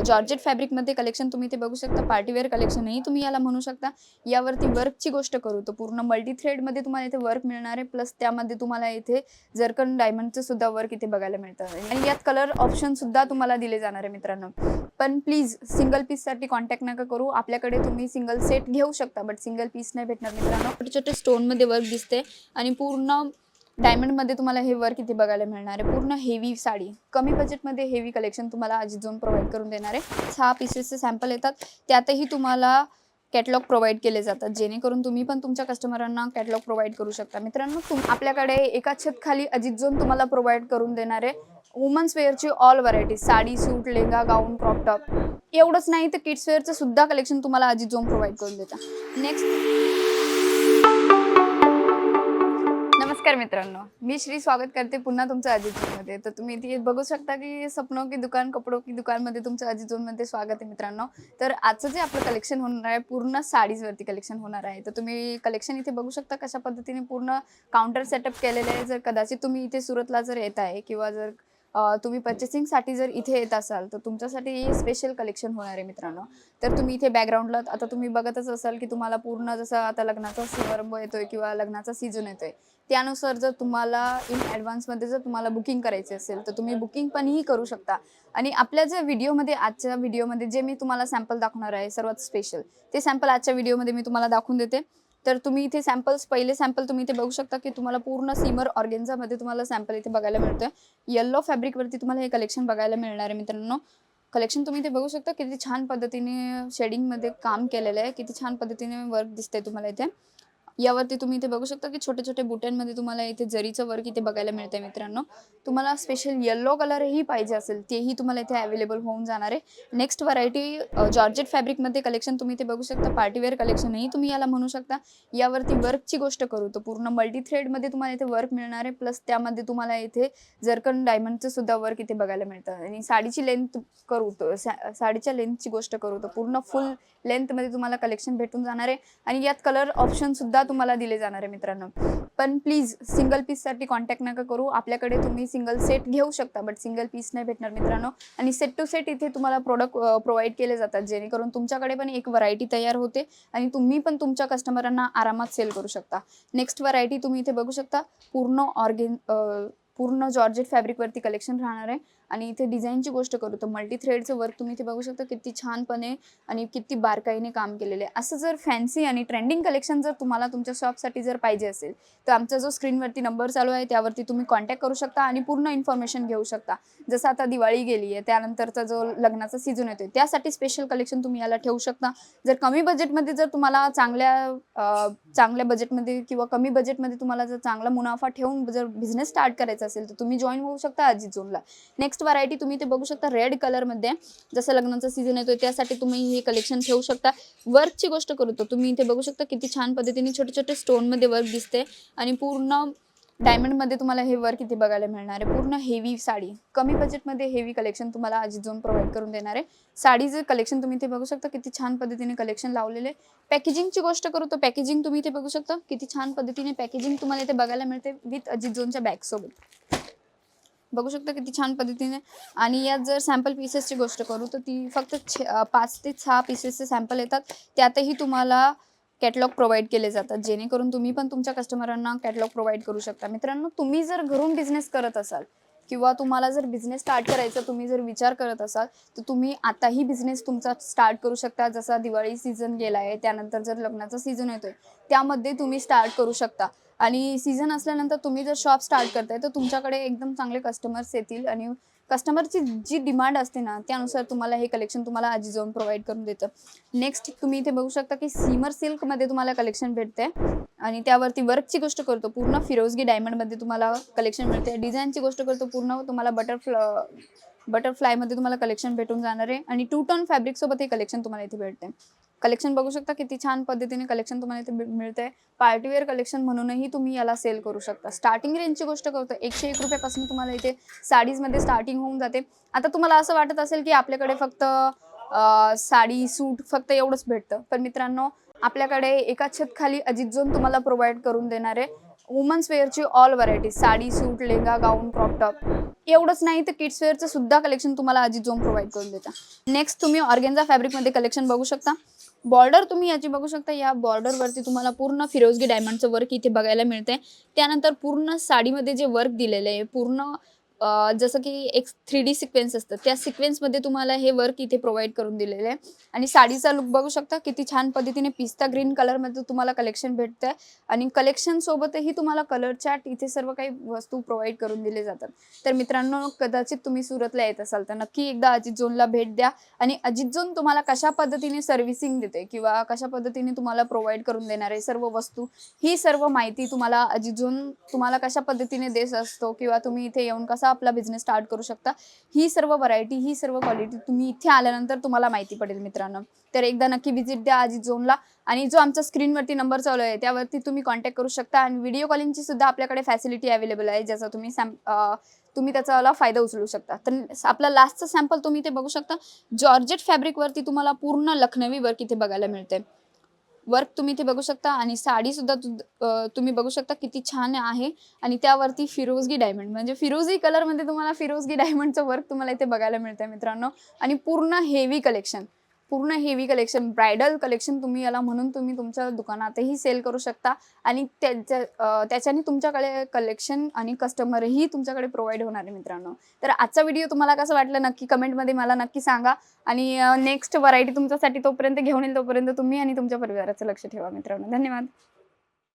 Georgette फॅब्रिकमध्ये collection तुम्ही ते बघू शकता पार्टीवेअर कलेक्शनही तुम्ही याला म्हणू शकता. यावरती वर्कची गोष्ट करू तर पूर्ण मल्टी थ्रेडमध्ये तुम्हाला इथे वर्क मिळणार आहे प्लस त्यामध्ये तुम्हाला इथे जरकन डायमंडचं सुद्धा वर्क इथे बघायला मिळतं. आणि यात कलर ऑप्शन सुद्धा तुम्हाला दिले जाणार आहे मित्रांनो. पण प्लीज सिंगल पीससाठी कॉन्टॅक्ट नका करू. आपल्याकडे तुम्ही सिंगल सेट घेऊ शकता बट सिंगल पीस नाही भेटणार मित्रांनो. छोटे छोटे स्टोनमध्ये वर्क दिसते आणि पूर्ण हो. डायमंडमध्ये तुम्हाला हे वर्क इथे बघायला मिळणार आहे? पूर्ण हेवी साडी. कमी बजेटमध्ये हेवी कलेक्शन तुम्हाला अजित झोन प्रोव्हाइड करून देणार आहे. सहा पीसेसचे सॅम्पल येतात. त्यातही तुम्हाला कॅटलॉग प्रोव्हाइड केले जातात. जेणेकरून तुम्ही पण तुमच्या कस्टमरांना कॅटलॉग प्रोव्हाइड करू शकता. मित्रांनो तुम आपल्याकडे एका छत खाली अजित झोन तुम्हाला प्रोव्हाइड करून देणार आहे. Women's वेअरची all variety sari suit lehenga gown crop top एवढंच नाही तर किड्स वेअरचं सुद्धा कलेक्शन तुम्हाला अजित झोन प्रोव्हाइड करून देतात. नेक्स्ट नमस्कार मित्रांनो. मी श्री स्वागत करते पुन्हा तुमचं अजित मध्ये. तर तुम्ही इथे बघू शकता की सपनो की दुकान कपडो की दुकानमध्ये तुमचं अजित स्वागत आहे मित्रांनो. तर आजचं जे आपलं कलेक्शन होणार आहे पूर्ण साडीजवरती कलेक्शन होणार आहे. तर तुम्ही कलेक्शन इथे बघू शकता कशा पद्धतीने पूर्ण काउंटर सेटअप केलेलं आहे. जर कदाचित तुम्ही इथे सुरतला जर येत आहे किंवा जर तुम्ही पर्चेसिंगसाठी जर इथे येत असाल तर तुमच्यासाठी स्पेशल कलेक्शन होणार आहे मित्रांनो. तर तुम्ही इथे बॅकग्राऊंडला आता तुम्ही बघतच असाल की तुम्हाला पूर्ण जसं आता लग्नाचा समारंभ येतोय किंवा लग्नाचा सीझन येतोय त्यानुसार जर तुम्हाला इन ॲडव्हान्समध्ये जर तुम्हाला बुकिंग करायची असेल तर तुम्ही बुकिंग पणही करू शकता. आणि आपल्या ज्या व्हिडिओमध्ये आजच्या व्हिडिओमध्ये जे मी तुम्हाला सॅम्पल दाखवणार आहे सर्वात स्पेशल ते सॅम्पल आजच्या व्हिडिओमध्ये मी तुम्हाला दाखवून देते. तर तुम्ही इथे सॅम्पल्स पहिले सॅम्पल तुम्ही इथे बघू शकता की तुम्हाला पूर्ण सीमर ऑर्गेन्झामध्ये तुम्हाला सॅम्पल इथे बघायला मिळतोय. येल्लो फॅब्रिकवरती तुम्हाला हे कलेक्शन बघायला मिळणार आहे मित्रांनो. कलेक्शन तुम्ही इथे बघू शकता किती छान पद्धतीने शेडिंगमध्ये काम केलेलं आहे. किती छान पद्धतीने वर्क दिसतंय तुम्हाला इथे. यावरती तुम्ही इथे बघू शकता की छोटे छोटे बुट्यांमध्ये तुम्हाला इथे जरीचं वर्क इथे बघायला मिळतंय मित्रांनो. तुम्हाला स्पेशल येल्लो कलरही पाहिजे असेल तेही तुम्हाला इथे अवेलेबल होऊन जाणार आहे. नेक्स्ट व्हरायटी जॉर्जेट फॅब्रिकमध्ये कलेक्शन तुम्ही इथे बघू शकता. पार्टीवेअर कलेक्शनही तुम्ही याला म्हणू शकता. यावरती वर्कची गोष्ट करू तर पूर्ण मल्टी थ्रेडमध्ये तुम्हाला इथे वर्क मिळणार आहे. प्लस त्यामध्ये तुम्हाला इथे जरकन डायमंडचं सुद्धा वर्क इथे बघायला मिळतं. आणि साडीची लेंथ करू तर सा- साडीच्या लेंथची गोष्ट करू तर पूर्ण फुल लेंथमध्ये तुम्हाला कलेक्शन भेटून जाणार आहे. आणि यात कलर ऑप्शन सुद्धा तुम्हाला दिले जाणार आहे मित्रांनो. पण प्लीज सिंगल पीससाठी कॉन्टॅक्ट नका करू. आपल्याकडे तुम्ही सिंगल सेट घेऊ शकता बट सिंगल पीस नाही भेटणार मित्रांनो. आणि सेट टू सेट इथे तुम्हाला प्रोडक्ट प्रोव्हाइड केले जातात. जेणेकरून तुमच्याकडे पण एक व्हरायटी तयार होते आणि तुम्ही पण तुमच्या कस्टमरांना आरामात सेल करू शकता. नेक्स्ट व्हरायटी तुम्ही इथे बघू शकता. पूर्ण ऑर्गेन पूर्ण जॉर्जेट फॅब्रिकवरती कलेक्शन राहणार आहे. आणि इथे डिझाईनची गोष्ट करू तर मल्टी थ्रेडचं वर्क तुम्ही इथे बघू शकता किती छानपणे आणि किती बारकाईने काम केलेले आहे. असं जर फॅन्सी आणि ट्रेंडिंग कलेक्शन जर तुम्हाला तुमच्या शॉपसाठी जर पाहिजे असेल तर आमचा जो स्क्रीनवरती नंबर चालू आहे त्यावरती तुम्ही कॉन्टॅक्ट करू शकता आणि पूर्ण इन्फॉर्मेशन घेऊ शकता. जसं आता दिवाळी गेली आहे त्यानंतरचा जो लग्नाचा सीझन येतोय त्यासाठी स्पेशल कलेक्शन तुम्ही याला ठेवू शकता. जर कमी बजेटमध्ये जर तुम्हाला चांगल्या चांगल्या बजेटमध्ये किंवा कमी बजेटमध्ये तुम्हाला जर चांगला मुनाफा ठेवून जर बिझनेस स्टार्ट करायचा असेल तर तुम्ही जॉईन होऊ शकता आजी झोनला नेक्स्ट व्हरायटी तुम्ही ते बघू शकता रेड कलरमध्ये जसं लग्नाचा सीझन येतोय त्यासाठी तुम्ही हे कलेक्शन ठेवू शकता. वर्कची गोष्ट करू तर तुम्ही इथे बघू शकता किती छान पद्धतीने छोटे छोटे स्टोनमध्ये वर्क दिसते. आणि पूर्ण हो. डायमंडमध्ये तुम्हाला हे वर्क इथे बघायला मिळणार आहे? पूर्ण हेवी साडी. कमी बजेटमध्ये हेवी कलेक्शन तुम्हाला अजित झोन प्रोव्हाइड करून देणार आहे. साडीचं कलेक्शन तुम्ही इथे बघू शकता किती छान पद्धतीने कलेक्शन लावलेले पॅकेजिंगची गोष्ट करू तर पॅकेजिंग तुम्ही इथे बघू शकता. किती छान पद्धतीने पॅकेजिंग तुम्हाला इथे बघायला मिळते विथ अजित झोनच्या बॅगसोबत बघू शकता किती छान पद्धतीने. आणि यात जर सॅम्पल पीसेसची गोष्ट करू तर ती फक्त पाच ते सहा पीसेसचे सॅम्पल येतात. त्यातही तुम्हाला कॅटलॉग प्रोव्हाइड केले जातात. जेणेकरून तुम्ही पण तुमच्या कस्टमरांना कॅटलॉग प्रोव्हाइड करू शकता. मित्रांनो तुम्ही जर घरून बिझनेस करत असाल किंवा तुम्हाला जर बिझनेस स्टार्ट करायचा तुम्ही जर विचार करत असाल तर तुम्ही आताही बिझनेस तुमचा स्टार्ट करू शकता. जसा दिवाळी सीझन गेला आहे त्यानंतर जर लग्नाचा सीझन येतोय त्यामध्ये तुम्ही स्टार्ट करू शकता. आणि सीझन असल्यानंतर तुम्ही जर शॉप स्टार्ट करताय तर तुमच्याकडे एकदम चांगले कस्टमर्स येतील आणि कस्टमरची जी डिमांड असते ना त्यानुसार तुम्हाला हे कलेक्शन तुम्हाला आजी जाऊन प्रोव्हाइड करून देतं. नेक्स्ट तुम्ही इथे बघू शकता की सीमर सिल्कमध्ये तुम्हाला कलेक्शन भेटते आणि त्यावरती वर्कची गोष्ट करतो पूर्ण फिरोजगी डायमंडमध्ये तुम्हाला कलेक्शन मिळते डिझाईनची गोष्ट करतो पूर्ण तुम्हाला बटरफ्ला बटरफ्लायमध्ये तुम्हाला कलेक्शन भेटून जाणार आहे. आणि टू टन फॅब्रिकसोबत हे कलेक्शन तुम्हाला इथे भेटते कलेक्शन बघू शकता किती छान पद्धतीने कलेक्शन तुम्हाला इथे भे- मिळतंय. पार्टीवेअर कलेक्शन म्हणूनही तुम्ही याला सेल करू शकता. स्टार्टिंग रेंजची गोष्ट करतो एकशे एक रुपयापासून तुम्हाला इथे साडीजमध्ये स्टार्टिंग होऊन जाते. आता तुम्हाला असं वाटत असेल की आपल्याकडे फक्त साडी सूट फक्त एवढंच भेटतं. पण मित्रांनो आपल्याकडे एका छत खाली अजित झोन तुम्हाला प्रोव्हाइड करून देणार आहे. Women's वेअरची all variety sari suit lehenga gown crop top एवढंच नाही तर किड्स वेअरचं सुद्धा कलेक्शन तुम्हाला अजित जोम प्रोव्हाइड करून देता. नेक्स्ट तुम्ही ऑर्गेन्झा फॅब्रिकमध्ये कलेक्शन बघू शकता. बॉर्डर तुम्ही याची बघू शकता. या बॉर्डरवरती तुम्हाला पूर्ण फिरोजगी डायमंडचं वर्क इथे बघायला मिळतंय. त्यानंतर पूर्ण साडीमध्ये जे वर्क दिलेलं आहे पूर्ण जसं की एक थ्री डी सिक्वेन्स असतं. त्या सिक्वेन्समध्ये तुम्हाला हे वर्क इथे प्रोव्हाइड करून दिलेलं आहे. आणि साडीचा लुक बघू शकता किती छान पद्धतीने पिस्ता ग्रीन कलरमध्ये तुम्हाला कलेक्शन भेटतंय. आणि कलेक्शन सोबतही तुम्हाला कलर चार्ट इथे सर्व काही वस्तू प्रोव्हाइड करून दिले जातात. तर मित्रांनो कदाचित तुम्ही सुरतला येत असाल तर नक्की एकदा अजित झोनला भेट द्या. आणि अजित झोन तुम्हाला कशा पद्धतीने सर्व्हिसिंग देते किंवा कशा पद्धतीने तुम्हाला प्रोव्हाइड करून देणार आहे सर्व वस्तू ही सर्व माहिती तुम्हाला अजित झोन तुम्हाला कशा पद्धतीने देत असतो किंवा तुम्ही इथे येऊन कसा आपला बिझनेस स्टार्ट करू शकता. ही सर्व व्हरायटी ही सर्व क्वालिटी तुम्ही इथे आल्यानंतर तुम्हाला माहिती पडेल मित्रांनो. तर एकदा नक्की व्हिजिट द्या आजी झोनला आणि जो आमचा स्क्रीनवरती नंबर चालू आहे त्यावरती तुम्ही कॉन्टॅक्ट करू शकता. आणि व्हिडिओ कॉलिंगची सुद्धा आपल्याकडे फॅसिलिटी अवेलेबल आहे ज्याचा तुम्ही सॅम तुम्ही त्याचा फायदा उचलू शकता. तर आपला लास्टचा सॅम्पल तुम्ही इथे बघू शकता. जॉर्जेट फॅब्रिकवरती तुम्हाला पूर्ण लखनवी वर्क इथे बघायला मिळते वर्क तुम्ही इथे बघू शकता आणि साडी सुद्धा तुम्ही बघू शकता किती छान आहे. आणि त्यावरती फिरोजगी डायमंड म्हणजे फिरोजी कलरमध्ये तुम्हाला फिरोजगी डायमंडचं वर्क तुम्हाला इथे बघायला मिळतंय मित्रांनो. आणि पूर्ण हेवी कलेक्शन पूर्ण हेवी कलेक्शन ब्रायडल कलेक्शन तुम्ही याला म्हणून तुम्ही तुमच्या दुकानातही सेल करू शकता. आणि त्याच्या त्याच्याने तुमच्याकडे कलेक्शन आणि कस्टमरही तुमच्याकडे प्रोव्हाइड होणार आहे मित्रांनो. तर आजचा व्हिडिओ तुम्हाला कसं वाटलं नक्की कमेंटमध्ये मला नक्की सांगा. आणि नेक्स्ट व्हरायटी तुमच्यासाठी तोपर्यंत घेऊन येईल तोपर्यंत तुम्ही आणि तुमच्या परिवाराचं लक्ष ठेवा मित्रांनो. धन्यवाद.